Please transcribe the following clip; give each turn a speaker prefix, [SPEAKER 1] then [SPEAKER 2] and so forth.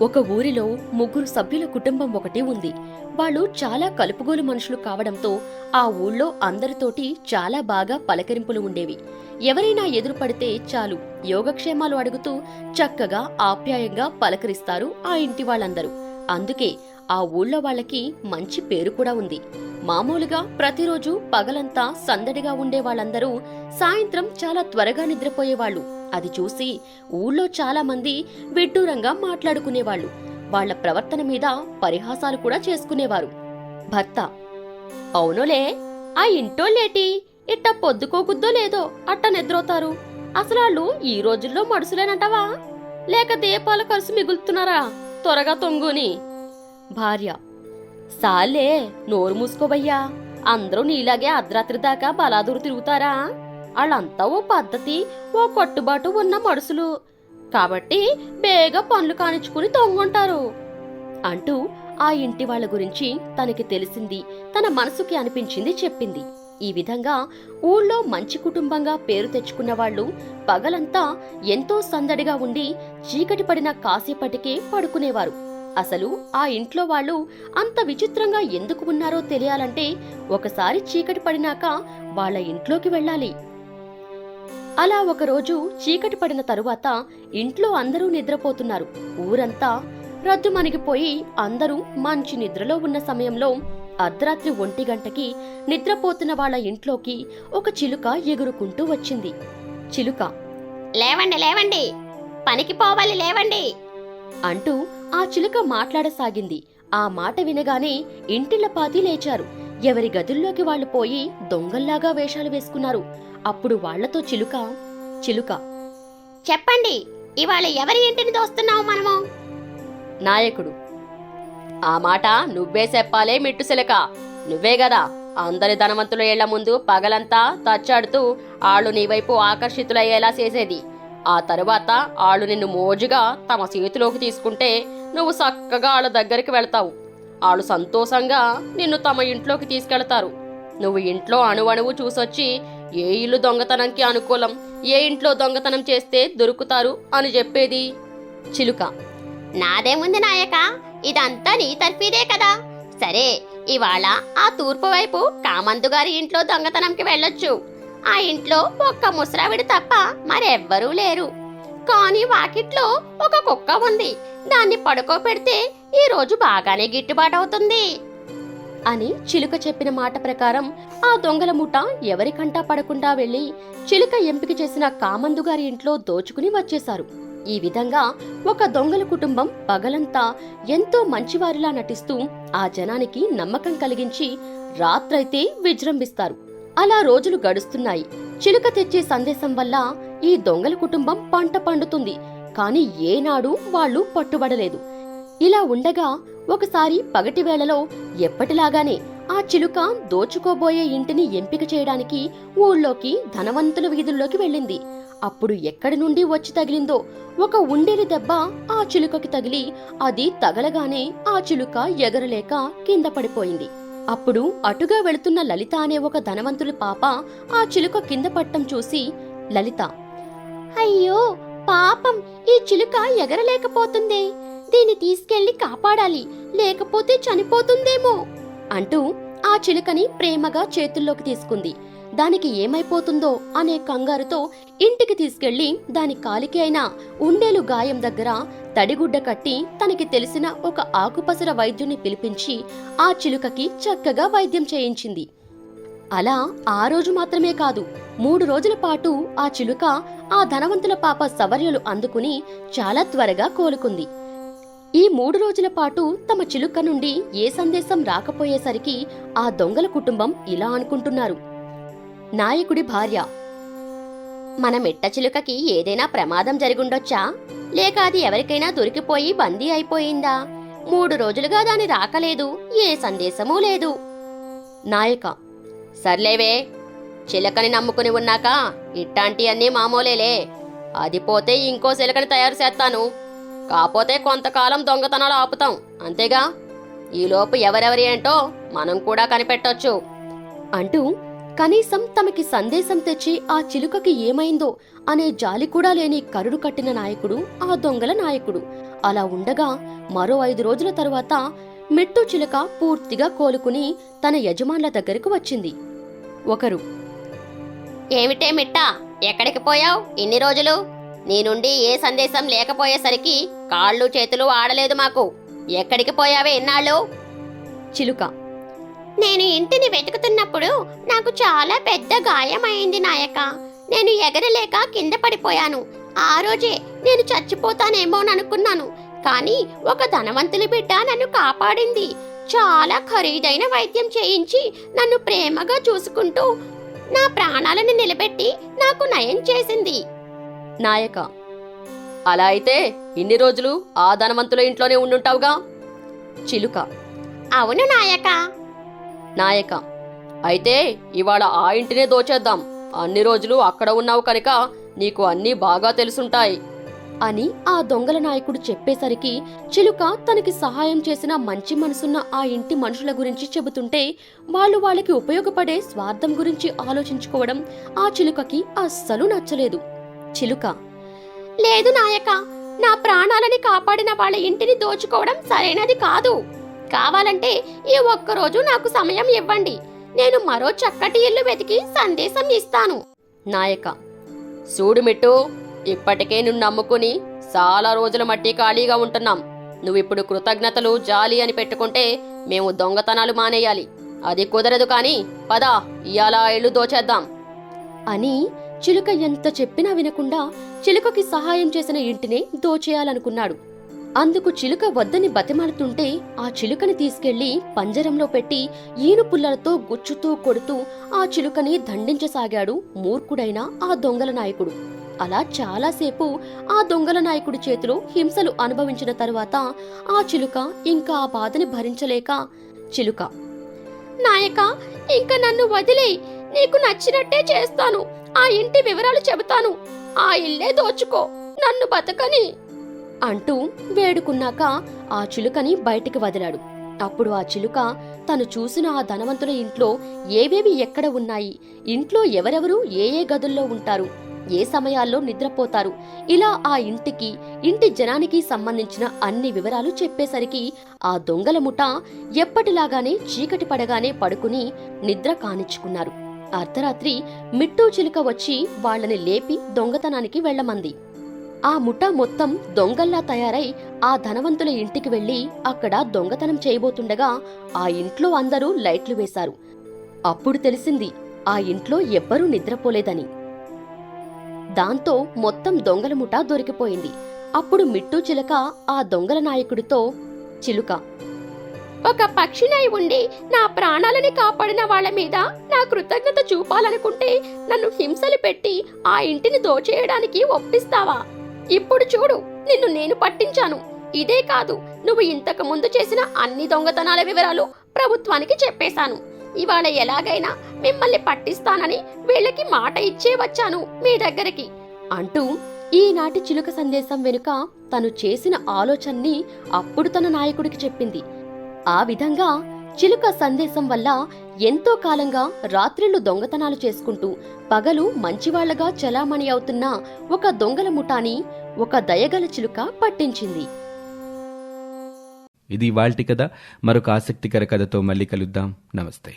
[SPEAKER 1] ఒక ఊరిలో ముగ్గురు సభ్యుల కుటుంబం ఒకటి ఉంది. వాళ్ళు చాలా కలుపుగోలు మనుషులు కావడంతో ఆ ఊళ్ళో అందరితోటి చాలా బాగా పలకరింపులు ఉండేవి. ఎవరైనా ఎదురుపడితే చాలు యోగక్షేమాలు అడుగుతూ చక్కగా ఆప్యాయంగా పలకరిస్తారు ఆ ఇంటి వాళ్ళందరూ. అందుకే ఆ ఊళ్ళో వాళ్ళకి మంచి పేరు కూడా ఉంది. మామూలుగా ప్రతిరోజు పగలంతా సందడిగా ఉండే వాళ్ళందరూ సాయంత్రం చాలా త్వరగా నిద్రపోయేవాళ్ళు. అది చూసి ఊళ్ళో చాలామంది విడ్డూరంగా మాట్లాడుకునేవాళ్ళు. వాళ్ళ ప్రవర్తన మీద పరిహాసాలు కూడా చేసుకునేవారు. భర్త అవునులే ఆ ఇంటోళ్ళేటి? ఇట్ట పొద్దుకోకుద్దో లేదో అట్ట నిద్రవుతారు అసలు వాళ్ళు ఈ రోజుల్లో మడుసులేనంటవా? లేక దీపాల ఖర్చు మిగులుతున్నారా? త్వరగా తొంగుని. భార్య సాలే నోరు మూసుకోబయ్యా అందరూ నీలాగే అర్ధరాత్రి దాకా బలాదూరు తిరుగుతారా? వాళ్ళంతా ఓ పద్ధతి ఓ కట్టుబాటు ఉన్న మనుషులు కాబట్టి బేగా పనులు కానిచ్చుకుని తొంగుంటారు. అంటూ ఆ ఇంటి వాళ్ళ గురించి తనకి తెలిసింది తన మనసుకి అనిపించింది చెప్పింది. ఈ విధంగా ఊళ్ళో మంచి కుటుంబంగా పేరు తెచ్చుకున్న వాళ్ళు పగలంతా ఎంతో సందడిగా ఉండి చీకటి పడిన కాసేపటికే పడుకునేవారు. అసలు ఆ ఇంట్లో వాళ్ళు అంత విచిత్రంగా ఎందుకు ఉన్నారో తెలియాలంటే ఒకసారి చీకటి పడినాక వాళ్ళ ఇంట్లోకి వెళ్ళాలి. అలా ఒకరోజు చీకటి పడిన తరువాత ఇంట్లో అందరూ నిద్రపోతున్నారు. ఊరంతా రద్దు మణిగిపోయి అందరూ మంచి నిద్రలో ఉన్న సమయంలో అర్ధరాత్రి ఒంటి గంటకి నిద్రపోతున్న వాళ్ళ ఇంట్లోకి ఒక చిలుక ఎగురుకుంటూ వచ్చింది. చిలుక
[SPEAKER 2] లేవండి లేవండి. పనికి పోవాలి లేవండి.
[SPEAKER 1] అంటూ ఆ చిలుక మాట్లాడసాగింది. ఆ మాట వినగానే ఇంటిల్లపాతి లేచారు. ఎవరి గదుల్లోకి వాళ్ళు పోయి దొంగల్లాగా వేషాలు వేసుకున్నారు. అప్పుడు వాళ్ళతో చిలుక చిలుక
[SPEAKER 2] చెప్పండి ఇవాళ ఎవరి ఇంటిని దోస్తున్నావు మనము?
[SPEAKER 1] నాయకుడు ఆ మాట నువ్వే చెప్పాలే మిట్టు సిలక నువ్వే గదా అందరి ధనవంతుల ఏళ్ళ ముందు పగలంతా తచ్చాడుతూ ఆళ్ళు నీ వైపు ఆకర్షితులయ్యేలా చేసేది. ఆ తరువాత ఆళ్ళు నిన్ను మోజుగా తమ చేతిలోకి తీసుకుంటే నువ్వు చక్కగా వాళ్ళ దగ్గరికి వెళ్తావు. వాళ్ళు సంతోషంగా నిన్ను తమ ఇంట్లోకి తీసుకెళ్తారు. నువ్వు ఇంట్లో అణువణువు చూసొచ్చి ఏ ఇల్లు దొంగతనంకి అనుకూలం ఏ ఇంట్లో దొంగతనం చేస్తే దొరుకుతారు అని చెప్పేది? చిలుక.
[SPEAKER 2] నాదేముంది నాయక ఇదంతా నీ తర్ఫీదే కదా. సరే ఇవాళ ఆ తూర్పు వైపు కామందు గారి ఇంట్లో దొంగతనంకి వెళ్ళొచ్చు. ఆ ఇంట్లో ఒక్క ముసరావిడి తప్ప మరెవ్వరూ లేరు. కానీ వాకిట్లో ఒక కుక్క ఉంది. దాన్ని పడుకోపెడితే ఈ రోజు బాగానే గిట్టుబాటు అవుతుంది
[SPEAKER 1] అని చిలుక చెప్పిన మాట ప్రకారం ఆ దొంగల ముఠ ఎవరికంటా పడకుండా వెళ్ళి చిలుక ఎంపిక చేసిన కామందు గారి ఇంట్లో దోచుకుని వచ్చేశారు. ఈ విధంగా ఒక దొంగల కుటుంబం పగలంతా ఎంతో మంచివారిలా నటిస్తూ ఆ జనానికి నమ్మకం కలిగించి రాత్రైతే విజృంభిస్తారు. అలా రోజులు గడుస్తున్నాయి. చిలుక తెచ్చే సందేశం వల్ల ఈ దొంగల కుటుంబం పంట పండుతుంది కాని ఏనాడు వాళ్ళు పట్టుబడలేదు. ఇలా ఉండగా ఒకసారి పగటి వేళలో ఎప్పటిలాగానే ఆ చిలుక దోచుకోబోయే ఇంటిని ఎంపిక చేయడానికి ఊళ్ళోకి ధనవంతుల వీధుల్లోకి వెళ్ళింది. అప్పుడు ఎక్కడి నుండి వచ్చి తగిలిందో ఒక ఉండేలి దెబ్బ ఆ చిలుకకి తగిలి అది తగలగానే ఆ చిలుక ఎగరలేక కింద పడిపోయింది. అప్పుడు అటుగా వెళుతున్న లలిత అనే ఒక ధనవంతుల పాప ఆ చిలుక కింద పట్టం చూసి లలిత
[SPEAKER 2] అయ్యో పాపం. ఈ చిలుక ఎగరలేకపోతుందే. దీన్ని తీసుకెళ్ళి కాపాడాలి. లేకపోతే చనిపోతుందేమో
[SPEAKER 1] అంటూ ఆ చిలుకని ప్రేమగా చేతుల్లోకి తీసుకుంది. దానికి ఏమైపోతుందో అనే కంగారుతో ఇంటికి తీసుకెళ్ళి దాని కాలికి అయిన ఉండేలు గాయం దగ్గర తడిగుడ్డ కట్టి తనకి తెలిసిన ఒక ఆకుపసర వైద్యుని పిలిపించి ఆ చిలుకకి చక్కగా వైద్యం చేయించింది. అలా ఆ రోజు మాత్రమే కాదు మూడు రోజుల పాటు ఆ చిలుక ఆ ధనవంతుల పాప సవర్యలు అందుకుని చాలా త్వరగా కోలుకుంది. ఈ మూడు రోజుల పాటు తమ చిలుక నుండి ఏ సందేశం రాకపోయేసరికి ఆ దొంగల కుటుంబం ఇలా అనుకుంటున్నారు. నాయకుడి భార్య
[SPEAKER 2] మన మిట్ట చిలుకకి ఏదైనా ప్రమాదం జరిగుండొచ్చా? లేక అది ఎవరికైనా దొరికిపోయి బందీ అయిపోయిందా? మూడు రోజులుగా దాని రాకలేదు ఏ సందేశమూ లేదు.
[SPEAKER 1] నాయక
[SPEAKER 2] సర్లేవే చిలకని నమ్ముకుని ఉన్నాక ఇట్టాంటి అన్నీ మామూలేలే. అది పోతే ఇంకో చిలకని తయారు చేస్తాను. కాపోతే కొంతకాలం దొంగతనాలు ఆపుతాం. అంతేగా? ఈలోపు ఎవరెవరి ఏంటో మనం కూడా కనిపెట్టొచ్చు.
[SPEAKER 1] అంటూ కనీసం తమకి సందేశం తెచ్చి ఆ చిలుకకి ఏమైందో అనే జాలి కూడా లేని కరుడు కట్టిన నాయకుడు ఆ దొంగల నాయకుడు. అలా ఉండగా మరో ఐదు రోజుల తరువాత మెట్టు చిలుక పూర్తిగా కోలుకుని తన యజమానుల దగ్గరకు వచ్చింది. ఒకరు
[SPEAKER 2] ఏమిటే మిట్టా? ఎక్కడికి పోయావు ఇన్ని రోజులు? నీ నుండి ఏ సందేశం లేకపోయేసరికి కాళ్ళు చేతులు ఆడలేదు మాకు. ఎక్కడికి పోయావే ఎన్నాళ్ళు
[SPEAKER 1] చిలుక.
[SPEAKER 2] నేను ఇంటిని వెతుకుతున్నప్పుడు నాకు చాలా పెద్ద గాయమైంది నాయక. నేను ఎగరలేక కింద పడిపోయాను. ఆ రోజే నేను చచ్చిపోతానేమోననుకున్నాను. కానీ ఒక ధనవంతుని బిడ్డ నన్ను కాపాడింది. చాలా ఖరీదైన వైద్యం చేయించి నన్ను ప్రేమగా చూసుకుంటూ నా ప్రాణాలను నిలబెట్టి నాకు నయం చేసింది.
[SPEAKER 1] నాయక అలా అయితే ఇన్ని రోజులు ఆ ధనవంతుల ఇంట్లోనే ఉండుంటావుగా? చిలుక.
[SPEAKER 2] అవును నాయక.
[SPEAKER 1] నాయక అయితే ఇవాళ ఆ ఇంటినే దోచేద్దాం. అన్ని రోజులు అక్కడ ఉన్నావు కనుక నీకు అన్నీ బాగా తెలుసుంటాయి. అని ఆ దొంగల నాయకుడు చెప్పేసరికి చిలుక తనకి సహాయం చేసిన మంచి మనసున్న ఆ ఇంటి మనుషుల గురించి చెబుతుంటే వాళ్ళు వాళ్ళకి ఉపయోగపడే స్వార్థం గురించి ఆలోచించుకోవడం ఆ చిలుకకి అస్సలు నచ్చలేదు. చిలుక
[SPEAKER 2] లేదు నాయక నా ప్రాణాలని కాపాడిన వాళ్ళ ఇంటిని దోచుకోవడం సరైనది కాదు. కావాలంటే ఈ ఒక్కరోజు నాకు సమయం ఇవ్వండి. నేను మరో చక్కటి ఇల్లు వెతికి సందేశం ఇస్తాను.
[SPEAKER 1] నాయక చూడు మిట్టు ఇప్పటికే నిన్ను నమ్ముకుని చాలా రోజుల మట్టి ఖాళీగా ఉంటున్నాం. నువ్విప్పుడు కృతజ్ఞతలు జాలి అని పెట్టుకుంటే మేము దొంగతనాలు మానేయాలి. అది కుదరదు కాని పద ఇయాల ఆ ఇల్లు దోచేద్దాం. అని చిలుక ఎంత చెప్పినా వినకుండా చిలుకకి సహాయం చేసిన ఇంటిని దోచేయాలనుకున్నాడు. అందుకు చిలుక వద్దని బతిమాలుతుంటే ఆ చిలుకని తీసుకెళ్ళి పంజరంలో పెట్టి ఈను పుల్లలతో గుచ్చుతూ కొడుతూ ఆ చిలుకని దండించసాగాడు మూర్ఖుడైన ఆ దొంగల నాయకుడు. అలా చాలాసేపు ఆ దొంగల నాయకుడి చేతిలో హింసలు అనుభవించిన తరువాత ఆ చిలుక ఇంకా ఆ బాధని భరించలేక చిలుక
[SPEAKER 2] నాయక ఇంక నన్ను వదిలే. నీకు నచ్చినట్టే చేస్తాను. ఆ ఇంటి వివరాలు చెబుతాను. ఆ ఇల్లే దోచుకో. నన్ను బతకని.
[SPEAKER 1] అంటూ వేడుకున్నాక ఆ చిలుకని బయటికి వదిలాడు. అప్పుడు ఆ చిలుక తను చూసిన ఆ ధనవంతుల ఇంట్లో ఏవేవి ఎక్కడ ఉన్నాయి? ఇంట్లో ఎవరెవరు? ఏ ఏ గదుల్లో ఉంటారు? ఏ సమయాల్లో నిద్రపోతారు? ఇలా ఆ ఇంటికి ఇంటి జనానికి సంబంధించిన అన్ని వివరాలు చెప్పేసరికి ఆ దొంగల ముఠ ఎప్పటిలాగానే చీకటి పడగానే పడుకుని నిద్ర కానిచ్చుకున్నారు. అర్ధరాత్రి మిట్టూ చిలుక వచ్చి వాళ్ళని లేపి దొంగతనానికి వెళ్ళమంది. ఆ ముఠ మొత్తం దొంగల్లా తయారై ఆ ధనవంతుల ఇంటికి వెళ్ళి అక్కడ దొంగతనం చేయబోతుండగా ఆ ఇంట్లో అందరూ లైట్లు వేశారు. అప్పుడు తెలిసింది ఆ ఇంట్లో ఎవ్వరూ నిద్రపోలేదని. దాంతో మొత్తం దొంగల ముఠ దొరికిపోయింది. అప్పుడు మిట్టు చిలుక ఆ దొంగల నాయకుడితో చిలుక
[SPEAKER 2] ఒక పక్షినై ఉండి నా ప్రాణాలని కాపాడిన వాళ్ళ మీద నా కృతజ్ఞత చూపాలనుకుంటే నన్ను హింసలు పెట్టి ఆ ఇంటిని దోచేయడానికి ఒప్పిస్తావా? ఇప్పుడు చూడు నిన్ను నేను పట్టించాను. ఇదే కాదు నువ్వు ఇంతకు ముందు చేసిన అన్ని దొంగతనాల వివరాలు ప్రభుత్వానికి చెప్పేశాను. ఇవాళ ఎలాగైనా మిమ్మల్ని పట్టిస్తానని వీళ్ళకి మాట ఇచ్చే వచ్చాను మీ దగ్గరికి.
[SPEAKER 1] అంటూ ఈనాటి చిలుక సందేశం వెనుక తను చేసిన ఆలోచన్ని అప్పుడు తన నాయకుడికి చెప్పింది. ఆ విధంగా చిలుక సందేశం వల్ల ఎంతో కాలంగా రాత్రిళ్ళు దొంగతనాలు చేసుకుంటూ పగలు మంచివాళ్ళగా చలామణి అవుతున్న ఒక దొంగల ముఠాని ఒక దయగల చిలుక పట్టించింది.
[SPEAKER 3] ఇది ఇవాల్టి కథ. మరొక ఆసక్తికర కథతో మళ్ళీ కలుద్దాం. నమస్తే.